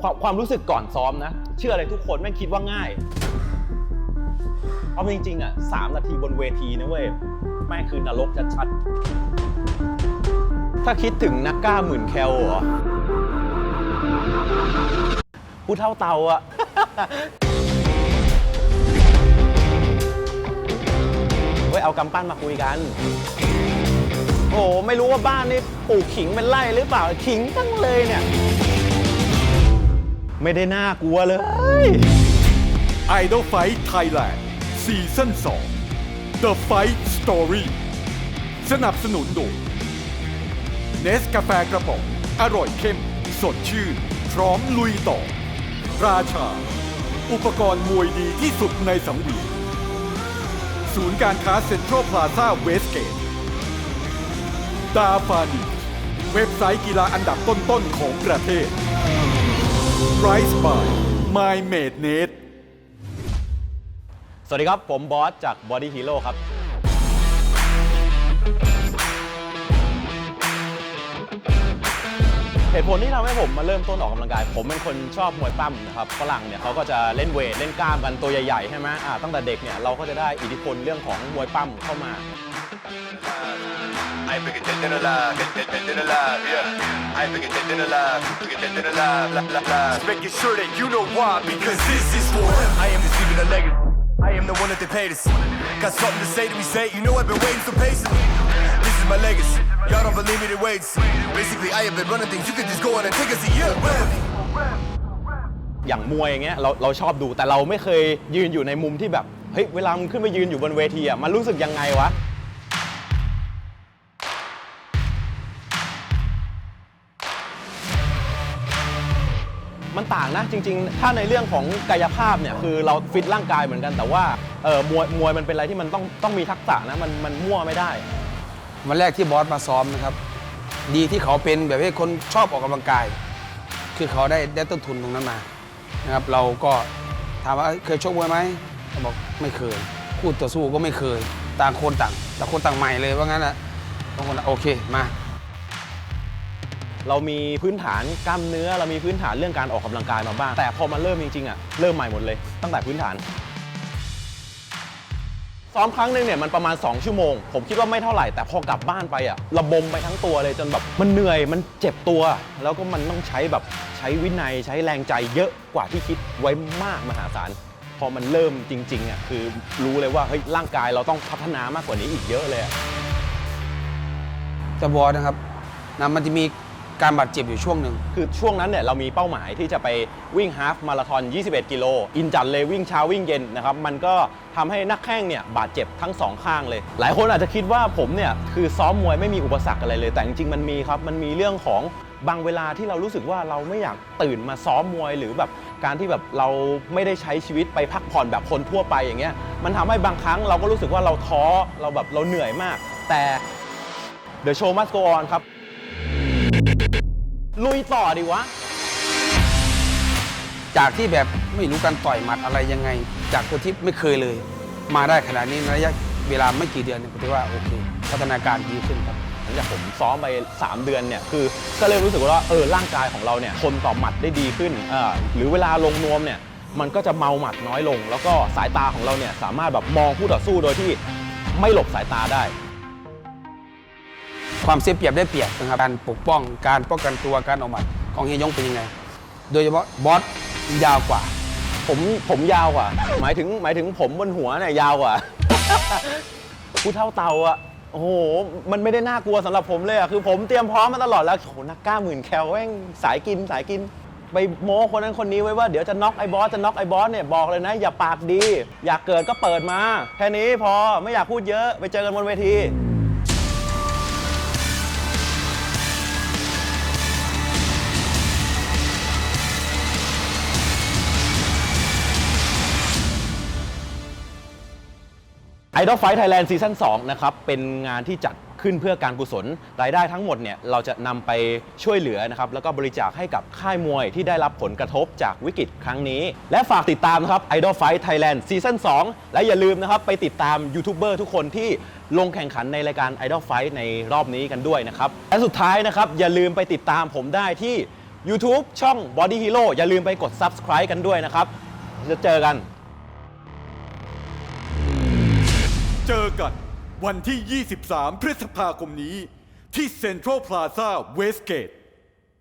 ความความรู้สึกก่อนซ้อมนะ เชื่ออะไรทุกคนแม่งคิดว่าง่ายเพราะจริงๆอะสามนาทีบนเวทีนะเว้ย แม่งคือนรกชัดๆ ถ้าคิดถึงนักกล้าหมื่นแคลเหรอผู้เท่าเตาอะเว้ยเอากำปั้นมาคุยกัน โอ้ไม่รู้ว่าบ้านนี่ปลูกขิงเป็นไร่หรือเปล่าขิงตั้งเลยเนี่ย ไม่ได้น่ากลัวเลย Idol Fight Thailand ซีซั่น2 The Fight Story สนับสนุนโดยเนสกาแฟกระป๋อง อร่อยเข้ม สดชื่น พร้อมลุยต่อ ราชา อุปกรณ์มวยดีที่สุดในสังเวียนศูนย์การค้าเซ็นทรัลพลาซาเวสเกตดาฟานีเว็บไซต์กีฬาอันดับต้นๆของประเทศ Price by My Made Net สวัสดีครับ ผมบอสจาก Body Hero ครับ เหตุผลที่ทำให้ผมมาเริ่มต้นออกกำลังกาย ผมเป็นคนชอบมวยปั้มนะครับฝรั่งเนี่ยเขาก็จะเล่นเวท เล่นกล้ามกันตัวใหญ่ๆ ใช่ไหมอ่าตั้งแต่เด็กเนี่ยเราก็จะได้อิทธิพลเรื่องของมวยปั้มเข้ามา I ain't bigger dead than alive, dead, dead, dead than alive, yeah. I ain't bigger dead than alive, bigger dead than alive, la, la, la. Just making sure that you know why, because this is for him. I am deceiving the legacy. I am the one that they paid us. Got something to say to me, say, it. you know I've been waiting so patiently. This is my legacy. Y'all don't believe me, then wait. and see. Basically, I have been running things. You can just go on and take us a year. Yeah. อย่างมวยอย่างเงี้ยเราเราชอบดูแต่เราไม่เคยยืนอยู่ในมุมที่แบบเฮ้ยเวลามันขึ้นไปยืนอยู่บนเวทีอะมันรู้สึกยังไงวะ มันต่างนะจริง ๆ ถ้าในเรื่องของกายภาพเนี่ยคือเราฟิตร่างกายเหมือนกันแต่ว่าเออมวยมวยมันเป็นอะไรที่มันต้องต้องมีทักษะนะมันมันมั่วไม่ได้ วันแรกที่บอสมาซ้อมนะครับ ดีที่เขาเป็นแบบให้คนชอบออกกำลังกาย คือเขาได้ได้ต้นทุนตรงนั้นมานะครับเราก็ถามว่าเคยชกมวยไหมเขาบอกไม่เคยคู่ต่อสู้ก็ไม่เคย ต่างคนต่างต่างคนต่างใหม่เลยว่างั้นนะบางคนโอเคมา เรามีพื้นฐานกล้ามเนื้อ เรามีพื้นฐานเรื่องการออกกำลังกายมาบ้าง แต่พอมาเริ่มจริงๆอะเริ่มใหม่หมดเลย ตั้งแต่พื้นฐาน ซ้อมครั้งหนึ่งเนี่ยมันประมาณ 2 ชั่วโมง ผมคิดว่าไม่เท่าไหร่แต่พอกลับบ้านไปอะระบมไปทั้งตัวเลยจนแบบมันเหนื่อยมันเจ็บตัว แล้วก็มันต้องใช้แบบใช้วินัยใช้แรงใจเยอะกว่าที่คิดไว้มากมหาศาลพอมันเริ่มจริงๆอะคือรู้เลยว่าเฮ้ยร่างกายเราต้องพัฒนามากกว่านี้อีกเยอะเลยอะแต่บอนะครับนะมันจะมี การบาดเจ็บอยู่ช่วงหนึ่ง คือช่วงนั้นเนี่ยเรามีเป้าหมายที่จะไปวิ่งฮาฟมาราธอน 21 กิโล อินจัดเลยวิ่งเช้าวิ่งเย็นนะครับ มันก็ทำให้นักแข่งเนี่ยบาดเจ็บทั้งสองข้างเลย หลายคนอาจจะคิดว่าผมเนี่ยคือซ้อมมวยไม่มีอุปสรรคอะไรเลย แต่จริงๆมันมีครับ มันมีเรื่องของบางเวลาที่เรารู้สึกว่าเราไม่อยากตื่นมาซ้อมมวยหรือแบบการที่แบบเราไม่ได้ใช้ชีวิตไปพักผ่อนแบบคนทั่วไปอย่างเงี้ย มันทำให้บางครั้งเราก็รู้สึกว่าเราท้อ เราแบบเราเหนื่อยมาก แต่ The show must go on ครับ ลุยต่อดีวะ จากที่แบบไม่รู้การต่อยหมัดอะไรยังไง จากคนที่ไม่เคยเลย มาได้ขนาดนี้ในระยะเวลาไม่กี่เดือนเนี่ยผมถือว่าโอเค พัฒนาการดีขึ้นครับ หลังจากผมซ้อมไป 3 เดือนเนี่ยคือก็เลยรู้สึกว่าเออร่างกายของเราเนี่ยทนต่อหมัดได้ดีขึ้นเออหรือเวลาลงนวมเนี่ยมันก็จะเมาหมัดน้อยลง แล้วก็สายตาของเราเนี่ยสามารถแบบมองคู่ต่อสู้โดยที่ไม่หลบสายตาได้ ความเสียเปรียบได้เปรียบนะครับการปกป้องการป้องกันตัวการออกหมัดของเฮียยงเป็นยังไง โดยเฉพาะบอสยาวกว่า ผมผมยาวกว่า หมายถึงหมายถึงผมบนหัวเนี่ยยาวกว่า ผู้เท่าเตาอะโอ้โห มันไม่ได้น่ากลัวสำหรับผมเลยอะคือผมเตรียมพร้อมมาตลอดแล้วโหนักกล้าหมื่นแคลแม่งสายกินสายกินไปโม้คนนั้นคนนี้ไว้ว่าเดี๋ยวจะน็อกไอ้บอสจะน็อกไอ้บอสเนี่ยบอกเลยนะ อย่าปากดี อยากเกิดก็เปิดมา แค่นี้พอไม่อยากพูดเยอะไปเจอกันบนเวที Idol Fight Thailand ซีซั่น2นะครับ เป็นงานที่จัดขึ้นเพื่อการกุศล รายได้ทั้งหมดเนี่ยเราจะนำไปช่วยเหลือนะครับ แล้วก็บริจาคให้กับค่ายมวยที่ได้รับผลกระทบจากวิกฤตครั้งนี้ และฝากติดตามนะครับ Idol Fight Thailand ซีซั่น2และอย่าลืมนะครับไปติดตามยูทูบเบอร์ทุกคนที่ลงแข่งขันในรายการ Idol Fight ในรอบนี้กันด้วยนะครับ และสุดท้ายนะครับอย่าลืมไปติดตามผมได้ที่ YouTube ช่อง Body Hero อย่าลืมไปกด Subscribe กันด้วยนะครับจะเจอกัน เจอกัน วันที่ 23 พฤษภาคมนี้ ที่เซ็นทรัลพลาซาเวสเกต